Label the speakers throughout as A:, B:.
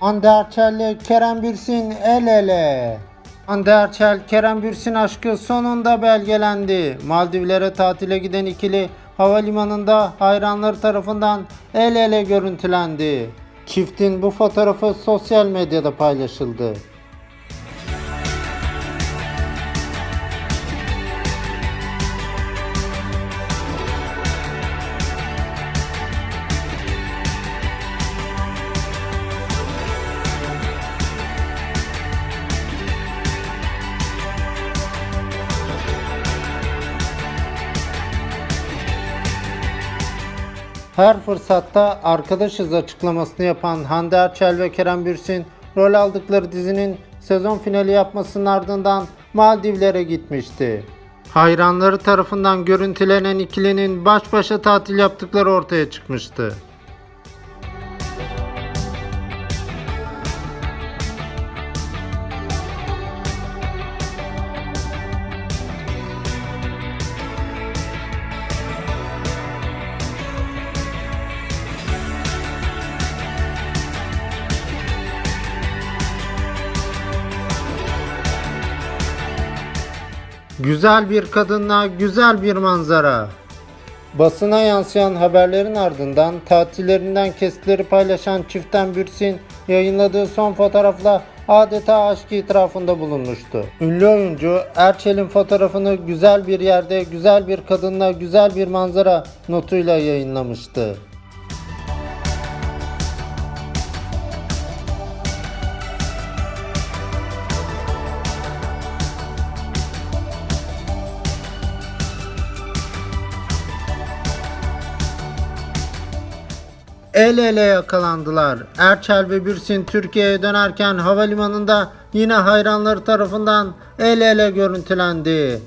A: Hande Erçel'le Kerem Bürsin el ele. Hande Erçel, Kerem Bürsin aşkı sonunda belgelendi. Maldivlere tatile giden ikili havalimanında hayranları tarafından el ele görüntülendi. Çiftin bu fotoğrafı sosyal medyada paylaşıldı. Her fırsatta arkadaşız açıklamasını yapan Hande Erçel ve Kerem Bürsin rol aldıkları dizinin sezon finali yapmasının ardından Maldivlere gitmişti. Hayranları tarafından görüntülenen ikilinin baş başa tatil yaptıkları ortaya çıkmıştı. Güzel bir kadınla güzel bir manzara. Basına yansıyan haberlerin ardından tatillerinden kesitleri paylaşan çiftten Bürsin yayınladığı son fotoğrafla adeta aşk itirafında bulunmuştu. Ünlü oyuncu Erçel'in fotoğrafını güzel bir yerde güzel bir kadınla güzel bir manzara notuyla yayınlamıştı. El ele yakalandılar. Erçel ve Bürsin Türkiye'ye dönerken havalimanında yine hayranları tarafından el ele görüntülendi.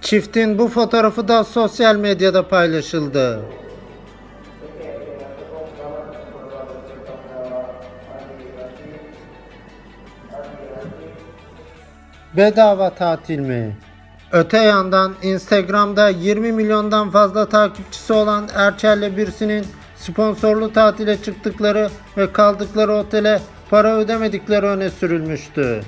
A: Çiftin bu fotoğrafı da sosyal medyada paylaşıldı. Bedava tatil mi? Öte yandan Instagram'da 20 milyondan fazla takipçisi olan Erçel'le Bürsin'in sponsorlu tatile çıktıkları ve kaldıkları otele para ödemedikleri öne sürülmüştü.